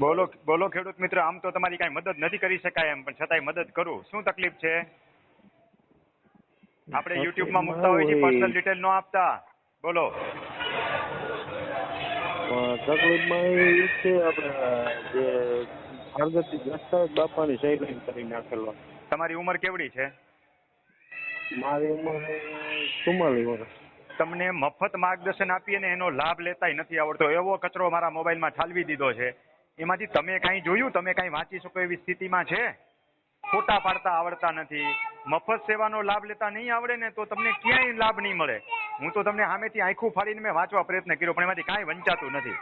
બોલો બોલો ખેડૂત મિત્ર આમ તો તમારી કાંઈ મદદ નથી કરી શકાય એમ પણ છતાંય મદદ કરું. શું તકલીફ છે? આપણે યુટ્યુબમાં મૂકતા હોય. છે પર્સનલ ડિટેલ નો આપતા. બોલો. તકલીફમાં એ છે આપણે જે પ્રગતિ દસ્તાવેજ બાપાની સહી કરી નાખેલો તમારી ઉંમર કેવડી છે? મારી ઉંમર ચુમ્માલીસ વર્ષ. તમને મફત માર્ગદર્શન આપીએ ને એનો લાભ લેતાય નથી આવડતો. એવો કચરો મારા મોબાઈલમાં ઠાલવી દીધો છે. એમાંથી તમે કાંઈ જોયું, તમે કાંઈ વાંચી શકો એવી સ્થિતિમાં છે? ફોટા પાડતા આવડતા નથી. મફત સેવાનો લાભ લેતા નહીં આવડે ને તો તમને ક્યાંય લાભ નહીં મળે. હું તો તમને સામેથી આંખું ફાડીને મેં વાંચવા પ્રયત્ન કર્યો, પણ એમાંથી કાંઈ વંચાતું નથી.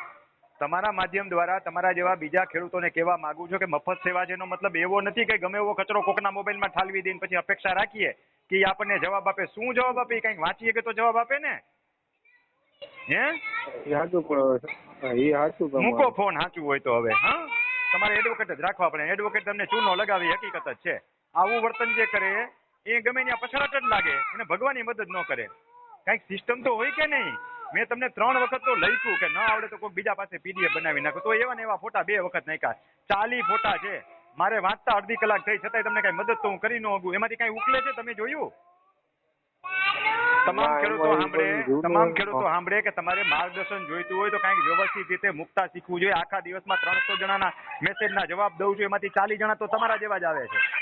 તમારા માધ્યમ દ્વારા તમારા જેવા બીજા ખેડૂતોને કહેવા માંગુ છું કે મફત સેવા જેનો મતલબ એવો નથી કે ગમે એવો કચરો કોકના મોબાઈલમાં ઠાલવી દઈને પછી અપેક્ષા રાખીએ કે આપણને જવાબ આપે. શું જવાબ આપે? કંઈક વાંચીએ કે તો જવાબ આપે ને? હે? મૂકો ફોન સાચું હોય તો હવે, હા? તમારે એડવોકેટ જ રાખવા પડે. એડવોકેટ તમને ચૂનો લગાવી, હકીકત જ છે. આવું વર્તન જે કરે, એ ગમે ત્યાં પછડાટ જ લાગે. એને ભગવાનની મદદ ન કરે. કાંઈક સિસ્ટમ તો હોય કે નહીં? મેં તમને ત્રણ વખત તો લખ્યું કે ન આવડે તો કોઈ બીજા પાસે પીડીએફ બનાવી નાખો. તો એવા ને એવા ફોટા બે વખત નાખ્યા. ચાલી ફોટા છે. મારે વાંચતા અડધી કલાક થઈ, છતાંય તમને કઈ મદદ તો હું કરી ન શકું એમાંથી કઈ ઉકલે છે? તમે જોયું? તમામ ખેડૂતો સાંભળે તમામ ખેડૂતો સાંભળે કે તમારે માર્ગદર્શન જોઈતું હોય તો કાંઈક વ્યવસ્થિત રીતે મુકતા શીખવું જોઈએ. આખા દિવસમાં ત્રણસો જણાના મેસેજના જવાબ દઉં છું. એમાંથી ચાલીસ જણા તો તમારા જેવા જ આવે છે.